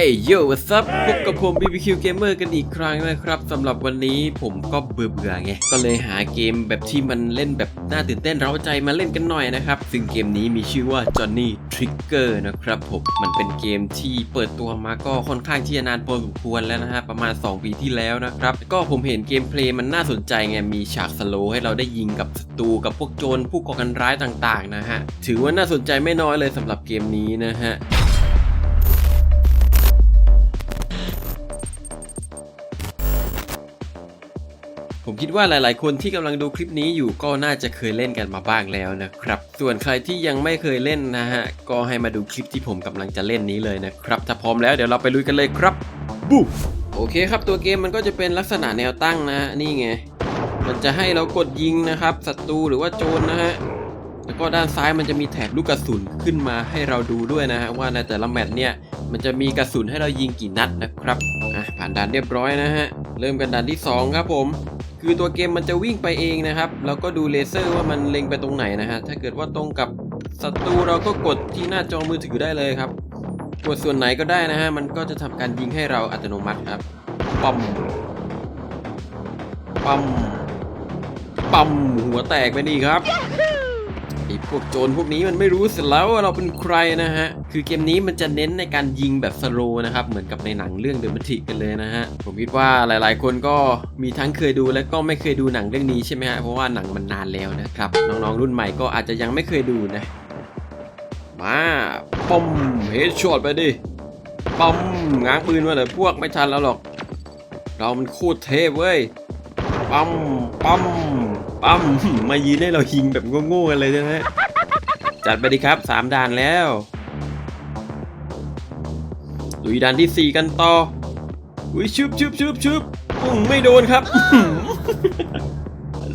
เอ้ยโย่ what's up พบกับผม BBQ Gamer กันอีกครั้งนะครับสำหรับวันนี้ผมก็เบื่อเบื่อไง ก็เลยหาเกมแบบที่มันเล่นแบบน่าตื่นเต้นเร้าใจมาเล่นกันหน่อยนะครับ ซึ่งเกมนี้มีชื่อว่า Johnny Trigger นะครับผม มันเป็นเกมที่เปิดตัวมาก็ค่อนข้างที่จะนานพอสมควรแล้วนะฮะ ประมาณ 2 ปีที่แล้วนะครับ ก็ผมเห็นเกมเพลย์มันน่าสนใจไง มีฉากสโลว์ให้เราได้ยิงกับศัตรูกับพวกโจรผู้ก่อการร้ายต่างๆนะฮะ ถือว่าน่าสนใจไม่น้อยเลยสำหรับเกมนี้นะฮะ คิดว่าหลาย ๆ คนที่กำลังดูคลิปนี้อยู่ก็น่าจะเคยเล่นกันมาบ้างแล้วนะครับ ส่วนใครที่ยังไม่เคยเล่นนะฮะ ก็ให้มาดูคลิปที่ผมกำลังจะเล่นนี้เลยนะครับ ถ้าพร้อมแล้วเดี๋ยวเราไปลุยกันเลยครับบูโอเคครับตัวเกมมันก็จะเป็นลักษณะแนวตั้งนะนี่ไง มันจะให้เรากดยิงนะครับศัตรูหรือว่าโจรนะฮะแล้วก็ด้านซ้ายมันจะมีแถบลูกกระสุนขึ้นมาให้เราดูด้วยนะฮะว่าในแต่ละแมตช์เนี่ยมันจะมีกระสุนให้เรายิงกี่นัดนะครับอะผ่านด่านเรียบร้อยนะฮะเริ่มกันด่านที่สองครับผม คือตัวเกมมันจะวิ่งไปเองนะครับแล้วก็ดูเลเซอร์ว่ามันเล็งไปตรงไหนนะฮะถ้าเกิดว่าตรงกับศัตรูเราก็กดที่หน้าจอมือถือได้เลยครับ กดส่วนไหนก็ได้นะฮะมันก็จะทำการยิงให้เราอัตโนมัติครับปั๊มปั๊มปั๊มหัวแตกไปดีครับ ไอ้พวกโจรพวกนี้มันไม่รู้สร็จแล้วว่าเราเป็นใครนะฮะ คือเกมนี้มันจะเน้นในการยิงแบบสโลนะครับ เหมือนกับในหนังเรื่องเดอะมัทิกันเลยนะฮะ ผมคิดว่าหลายๆ คนก็มีทั้งเคยดูและก็ไม่เคยดูหนังเรื่องนี้ใช่ไหมฮะ เพราะว่าหนังมันนานแล้วนะครับ น้องๆรุ่นใหม่ก็อาจจะยังไม่เคยดูนะ มาปอมเฮดช็อตไปดิปอมง้างปืนมาเลยพวกไม่ทันแล้วหรอก เรามันโคตรเทพเว้ย ปั๊มปั๊มปั๊มมายืนให้เรายิงแบบโง่ๆกันเลยนะฮะจัดไปดีครับสามด่านแล้วลุยด่านที่สี่กันต่ออุ้ยชุบชุบชุบชุบไม่โดนครับ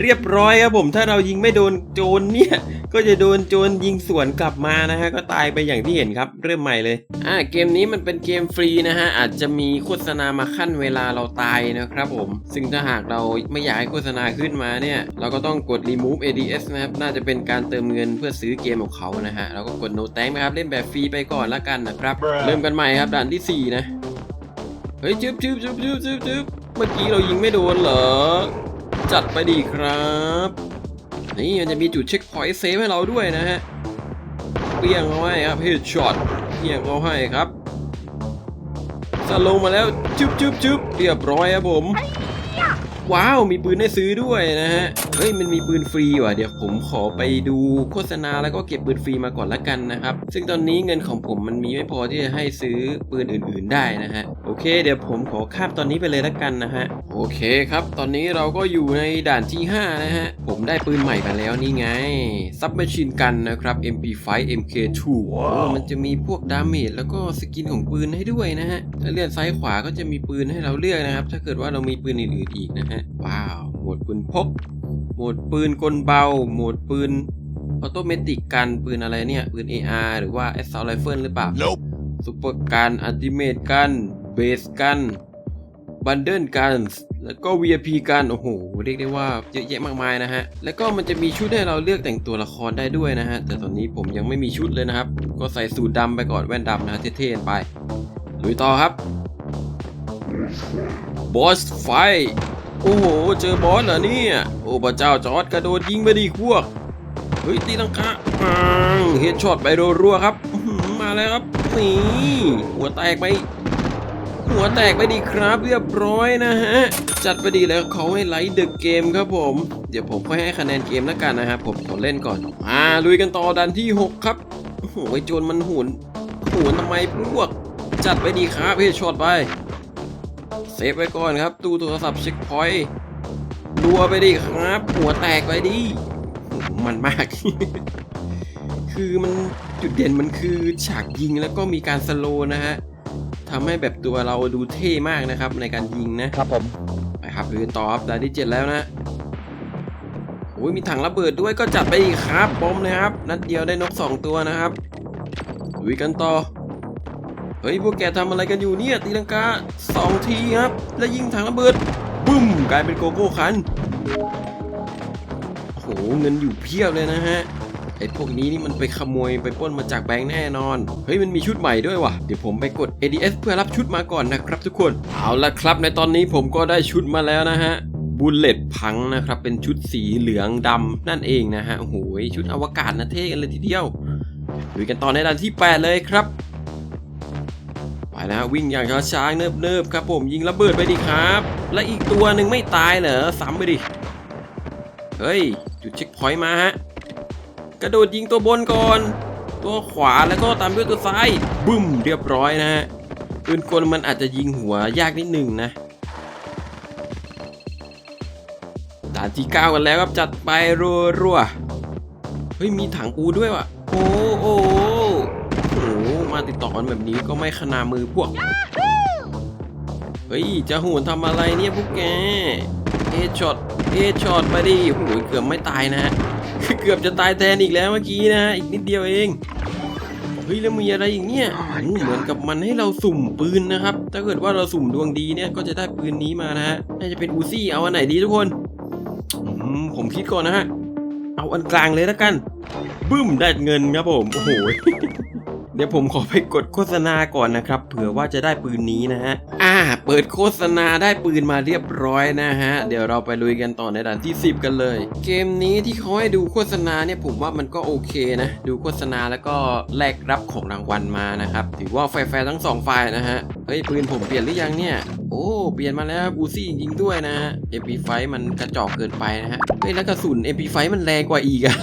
เรียบร้อยครับผมถ้าเรายิงไม่โดนโจรเนี่ย ก็จะโดนโจรยิงสวนกลับมานะฮะก็ตายไปอย่างที่เห็นครับ เริ่มใหม่เลยอ่าเกมนี้มันเป็นเกมฟรีนะฮะอาจจะมีโฆษณามาขั้นเวลาเราตายนะครับผม ซึ่งถ้าหากเราไม่อยากให้โฆษณาขึ้นมาเนี่ย เราก็ต้องกด remove ADS นะครับน่าจะเป็นการเติมเงินเพื่อซื้อเกมของเขานะฮะเราก็กด no thank นะครับเล่นแบบฟรีไปก่อนละกันนะครับ เริ่มกันใหม่ครับด่านที่สี่นะเฮ้ยจึ๊บจึ๊บจึ๊บจึ๊บจึ๊บจึ๊บเมื่อกี้เรายิงไม่โดนเหรอจัดไปดีครับ นี่มันจะมีจุดเช็คพอยต์เซฟให้เราด้วยนะฮะเปี้ยงเขาให้ครับเฮดช็อตเปี้ยงเขาให้ครับสโลงมาแล้วจุ๊บจุ๊บจุ๊บเรียบร้อยครับผม ว้าว มีปืนให้ซื้อด้วยนะฮะ เฮ้ยมันมีปืนฟรีว่ะเดี๋ยวผมขอไปดูโฆษณาแล้วก็เก็บปืนฟรีมาก่อนละกันนะครับ ซึ่งตอนนี้เงินของผมมันมีไม่พอที่จะให้ซื้อปืนอื่น ๆได้นะฮะโอเค เดี๋ยวผมขอข้ามตอนนี้ไปเลยละกันนะฮะโอเคครับ ตอนนี้เราก็อยู่ในด่านที่ 5 นะฮะ ผมได้ปืนใหม่มาแล้วนี่ไงซับแมชชีนกันนะครับ MP5 MK2 มันจะมีพวกดาเมจแล้วก็สกินของปืนให้ด้วยนะฮะถ้าเลื่อนซ้ายขวาก็จะมีปืนให้เราเลือกนะครับ ถ้าเกิดว่าเรามีปืนอื่นๆอีกนะฮะว้าวหมดปืนพก โหมดปืนกลเบา โหมดปืนออโตเมติกกันปืนอะไรเนี่ย ปืน AR หรือว่า Assault Rifle หรือเปล่า Nope. ซุปเปอร์กันอัลติเมทกันเบสกันบันเดิลกันแล้วก็ VIP กันโอ้โห เรียกได้ว่าเยอะแยะมากมายนะฮะ แล้วก็มันจะมีชุดให้เราเลือกแต่งตัวละครได้ด้วยนะฮะ แต่ตอนนี้ผมยังไม่มีชุดเลยนะครับ ก็ใส่สูทดำไปก่อนแว่นดำนะฮะเท่ๆไปลุยต่อครับบอสไฟ โอ้โห เจอบอสเหรอเนี่ย โอ้พระเจ้าจอร์ดกระโดดยิงไปดีพวก เฮ้ยตีลังกาเฮดช็อตไปรัวๆครับ มาแล้วครับนี่หัวแตกไป หัวแตกไปดีครับเรียบร้อยนะฮะ จัดไปดีแล้วเขาให้ไลท์เดอะเกมครับผม เดี๋ยวผมค่อยให้คะแนนเกมแล้วกันนะครับผมขอเล่นก่อน มาลุยกันต่อดันที่ 6 ครับ โอ้โหโจรมันหุนหุนทำไมพวก จัดไปดีครับเฮดช็อตไป เซฟไว้ก่อนครับ ตู้โทรศัพท์เช็คพอยต์รัวไปดิครับ หัวแตกไปดิโอ้โหมันมาก คือมันจุดเด่นมันคือฉากยิงแล้วก็มีการสโลว์นะฮะทำให้แบบตัวเราดูเท่มากนะครับในการยิงนะ ครับผม ไปครับลุยกันต่อครับด่านที่เจ็ดแล้วนะโอ้ยมีถังระเบิดด้วยก็จัดไปอีกครับบอมนะครับ นัดเดียวได้นกสองตัวนะครับลุยกันต่อ เฮ้ยพวกแกทำอะไรกันอยู่เนี่ยตีลังกาสองทีครับ แล้วยิงถังระเบิดบึ้มกลายเป็นโกโก้คันโอ้โหเงินอยู่เพียบเลยนะฮะไอ้พวกนี้นี่มันไปขโมยไปป้นมาจากแบงค์แน่นอน เฮ้ยมันมีชุดใหม่ด้วยว่ะ เดี๋ยวผมไปกด ADS เพื่อรับชุดมาก่อนนะครับทุกคน เอาละครับในตอนนี้ผมก็ได้ชุดมาแล้วนะฮะบุลเลตพังนะครับ เป็นชุดสีเหลืองดำนั่นเองนะฮะ โอ้โหชุดอวกาศนะเท่กันเลยทีเดียวลุยกันต่อในด่านที่ 8 เลยครับ ไปแล้วฮะวิ่งอย่างช้าๆเนิบๆครับผมยิงระเบิดไปดิครับ และอีกตัวหนึ่งไม่ตายเหรอซ้ำไปดิ เฮ้ยจุดเช็คพอยต์มาฮะกระโดดยิงตัวบนก่อน ตัวขวาแล้วก็ตามด้วยตัวซ้ายบึ้มเรียบร้อยนะฮะปืนกลมันอาจจะยิงหัวยากนิดหนึ่งนะด่านที่เก้ากันแล้วครับจัดไปรัวๆเฮ้ยมีถังปูด้วยว่ะโอ้โอ้ ติดต่อกันแบบนี้ก็ไม่ขนามือพวก เฮ้ยจะโหนทำอะไรเนี่ยพวกแก เอช็อต เอช็อตไปดิโอ้โหเกือบไม่ตายนะฮะ เกือบจะตายแทนอีกแล้วเมื่อกี้นะฮะอีกนิดเดียวเอง เฮ้ยแล้วมีอะไรอีกเนี่ยอืมเหมือนกับมันให้เราสุ่มปืนนะครับ ถ้าเกิดว่าเราสุ่มดวงดีเนี่ยก็จะได้ปืนนี้มานะฮะ น่าจะเป็นอูซี่ เอาอันไหนดีทุกคนอืมผมคิดก่อนนะฮะ เอาอันกลางเลยแล้วกัน บึ้มได้เงินครับผม โอ้โห เดี๋ยวผมขอไปกดโฆษณาก่อนนะครับ เผื่อว่าจะได้ปืนนี้นะฮะ อ่า เปิดโฆษณาได้ปืนมาเรียบร้อยนะฮะ เดี๋ยวเราไปลุยกันต่อในด่านที่ 10 กันเลย เกมนี้ที่เขาให้ดูโฆษณาเนี่ยผมว่ามันก็โอเคนะ ดูโฆษณาแล้วก็แลกรับของรางวัลมานะครับ ถือว่าแฟร์ทั้งสองฝ่ายนะฮะเฮ้ยปืนผมเปลี่ยนหรือยังเนี่ย โอ้เปลี่ยนมาแล้วบูซี่จริงด้วยนะฮะ MP5 มันกระจอกเกินไปนะฮะเฮ้ยแล้วกระสุน MP5 มันแรงกว่าอีกอะ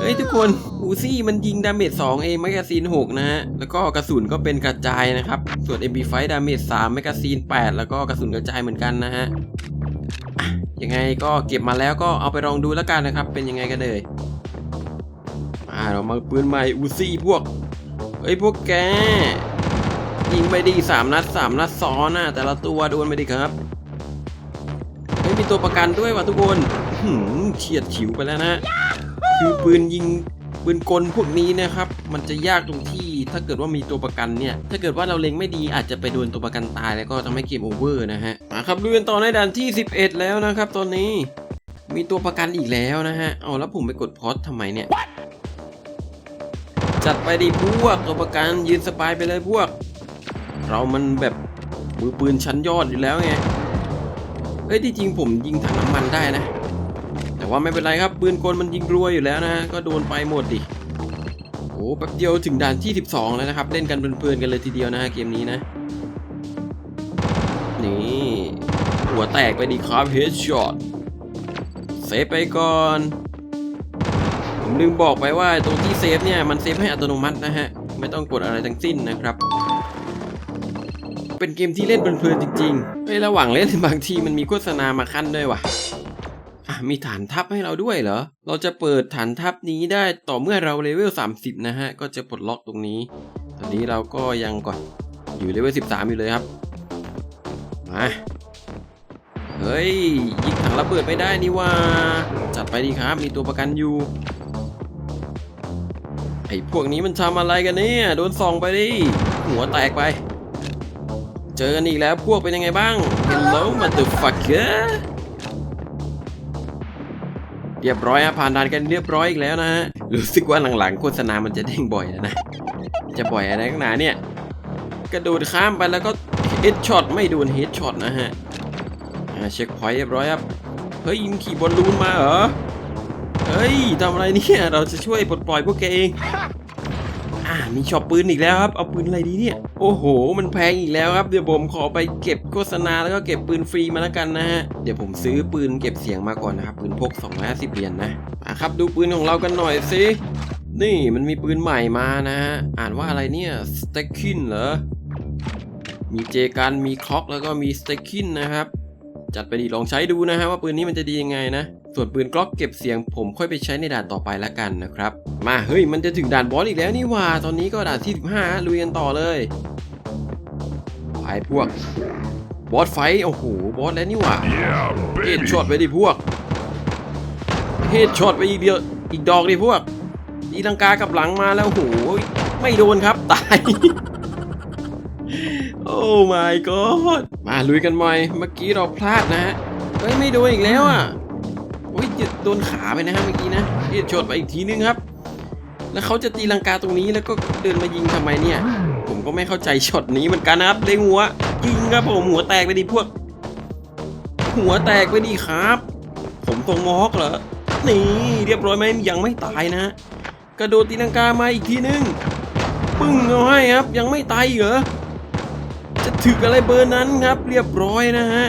เฮ้ยทุกคนอูซี่มันยิงดาเมจ2เองแมกกาซีน6นะฮะแล้วก็กระสุนก็เป็นกระจายนะครับ ส่วน MP5 ดาเมจ3แมกกาซีน8 แล้วก็กระสุนกระจายเหมือนกันนะฮะอะยังไงก็เก็บมาแล้วก็เอาไปลองดูแล้วกันนะครับ เป็นยังไงกันเลยอ่าเรามาปืนใหม่อูซี่พวกเฮ้ยพวกแก ยิงไปดีสามนัดสามนัดซ้อนนะแต่ละตัวโดนไปดิครับเฮ้มีตัวประกันด้วยว่ะทุกคนหืมเฉียดฉิวไปแล้วนะคือปืนยิงปืนกลพวกนี้นะครับ มันจะยากตรงที่ถ้าเกิดว่ามีตัวประกันเนี่ย ถ้าเกิดว่าเราเล็งไม่ดีอาจจะไปโดนตัวประกันตายแล้วก็ทำให้เกมโอเวอร์นะฮะมาครับลุยกันต่อในด่านที่ 11 แล้วนะครับ ตอนนี้มีตัวประกันอีกแล้วนะฮะเอาแล้วผมไปกดพอสทำไมเนี่ย จัดไปดิพวกตัวประกันยืนสบายไปเลยพวก เรามันแบบมือปืนชั้นยอดอยู่แล้วไงเอ้ยที่จริงผมยิงถังน้ำมันได้นะ แต่ว่าไม่เป็นไรครับปืนกลมันยิงรัวอยู่แล้วนะก็โดนไปหมดดิโอ้แป๊บเดียวถึงด่านที่ 12 แล้วนะครับ เล่นกันเพลินๆกันเลยทีเดียวนะฮะเกมนี้นะ นี่หัวแตกไปดีครับเฮดช็อตเซฟไปก่อนผมลืมบอกไปว่าตรงที่เซฟเนี่ยมันเซฟให้อัตโนมัตินะฮะ ไม่ต้องกดอะไรทั้งสิ้นนะครับ เป็นเกมที่เล่นเพลินๆจริงๆเฮ้ยระหว่างเล่นบางทีมันมีโฆษณามาขั้นด้วยว่ะอะมีฐานทัพให้เราด้วยเหรอ เราจะเปิดฐานทัพนี้ได้ต่อเมื่อเราเลเวล 30 นะฮะ ก็จะปลดล็อกตรงนี้ ตอนนี้เราก็ยังก่อน อยู่เลเวล 13 อยู่เลยครับ มา เฮ้ย ยิงถังระเบิดไม่ได้นี่ว่า จัดไปดีครับ มีตัวประกันอยู่ ไอ้พวกนี้มันทำอะไรกันเนี่ย โดนส่องไปดิ หัวแตกไป เจอกันอีกแล้วพวกเป็นยังไงบ้าง Hello motherfucker เรียบร้อยฮะผ่านด่านกันเรียบร้อยอีกแล้วนะฮะ รู้สึกว่าหลังๆโฆษณามันจะเด้งบ่อยนะ จะบ่อยอะไรข้างหนาเนี่ย กระโดดข้ามไปแล้วก็เฮดช็อตไม่โดนเฮดช็อตนะฮะเช็คพอยต์เรียบร้อยครับเฮ้ยยิงขี่บอลลูนมาเหรอ เฮ้ยทำอะไรเนี่ย เราจะช่วยปลดปล่อยพวกแกเอง มีช็อปปืนอีกแล้วครับ เอาปืนอะไรดีเนี่ย โอ้โห มันแพงอีกแล้วครับ เดี๋ยวผมขอไปเก็บโฆษณาแล้วก็เก็บปืนฟรีมาแล้วกันนะฮะ เดี๋ยวผมซื้อปืนเก็บเสียงมาก่อนนะครับ ปืนพก 250 เหรียญนะมาครับ ดูปืนของเรากันหน่อยสินี่มันมีปืนใหม่มานะฮะ อ่านว่าอะไรเนี่ยสเต็กคินเหรอ มีเจกันมีคล็อกแล้วก็มีสเต็กคินนะครับ จัดไปดีลองใช้ดูนะฮะว่าปืนนี้มันจะดียังไงนะ ส่วนปืนกล็อกเก็บเสียงผมค่อยไปใช้ในด่านต่อไปละกันนะครับ มาเฮ้ยมันจะถึงด่านบอสอีกแล้วนี่ว่า ตอนนี้ก็ด่านที่ 15ลุยกันต่อเลยไปพวก บอสไฟท์โอ้โหบอสแล้วนี่ว่าเฮดช็อตไปดิพวกเฮดช็อตไปอีกเดียวอีกดอกดิพวกดีลังกากับหลังมาแล้วโอ้โหไม่โดนครับตายโอ้ my god มาลุยกันใหม่เมื่อกี้เราพลาดนะฮะเฮ้ยไม่โดนอีกแล้วอะ โอ้ยโดนขาไปนะฮะเมื่อกี้นะเฮดช็อตไปอีกทีนึงครับ แล้วเขาจะตีลังกาตรงนี้แล้วก็เดินมายิงทำไมเนี่ย ผมก็ไม่เข้าใจช็อตนี้เหมือนกันนะครับเล็งหัวยิงครับผมหัวแตกไปดิพวก หัวแตกไปดิครับ ผมตรงมอฮอกเหรอนี่เรียบร้อยไหมยังไม่ตายนะกระโดดตีลังกามาอีกทีนึงปึ้งเอาให้ครับ ยังไม่ตายเหรอจะถึกอะไรเบอร์นั้นครับ เรียบร้อยนะฮะ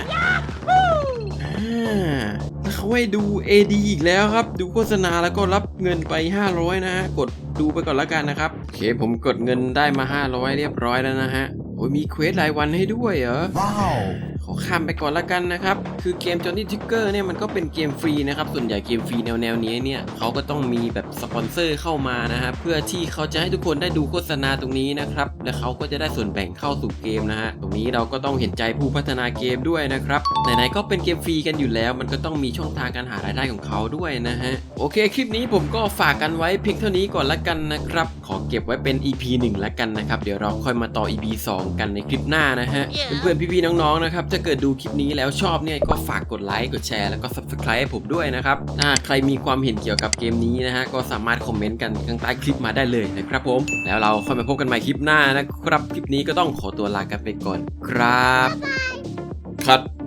ให้ดู AD อีกแล้วครับ ดูโฆษณาแล้วก็รับเงินไป 500 นะฮะ กดดูไปก่อนละกันนะครับ โอเค ผมกดเงินได้มา 500 เรียบร้อยแล้วนะฮะ โอ้ยมีเควสรายวันให้ด้วยเหรอ ว้าว ขอข้ามไปก่อนละกันนะครับ คือเกม Johnny Trigger เนี่ยมันก็เป็นเกมฟรีนะครับ ส่วนใหญ่เกมฟรีแนวแนวๆนี้เนี่ยเขาก็ต้องมีแบบสปอนเซอร์เข้ามานะฮะเพื่อที่เขาจะให้ทุกคนได้ดูโฆษณาตรงนี้นะครับ และเขาก็จะได้ส่วนแบ่งเข้าสู่เกมนะฮะตรงนี้เราก็ต้องเห็นใจผู้พัฒนาเกมด้วยนะครับไหนๆก็เป็นเกมฟรีกันอยู่แล้ว มันก็ต้องมีช่องทางการหารายได้ของเขาด้วยนะฮะโอเคคลิปนี้ผมก็ฝากกันไว้เพียงเท่านี้ก่อนละกันนะครับ ขอเก็บไว้เป็น EP 1ละกันนะครับเดี๋ยวเราค่อยมาต่อ EP 2 กันในคลิปหน้านะฮะเพื่อนๆพี่ๆน้องๆนะครับถ้าเกิดดูคลิปนี้แล้วชอบเนี่ยก็ฝากกดไลค์กดแชร์แล้วก็ subscribe ให้ผมด้วยนะครับ ถ้าใครมีความเห็นเกี่ยวกับเกมนี้นะฮะก็สามารถคอมเมนต์กันข้างใต้คลิปมาได้เลยนะครับผมแล้วเราค่อยมาพบกันใหม่คลิปหน้านะครับคลิปนี้ก็ต้องขอตัวลากันไปก่อนครับครับ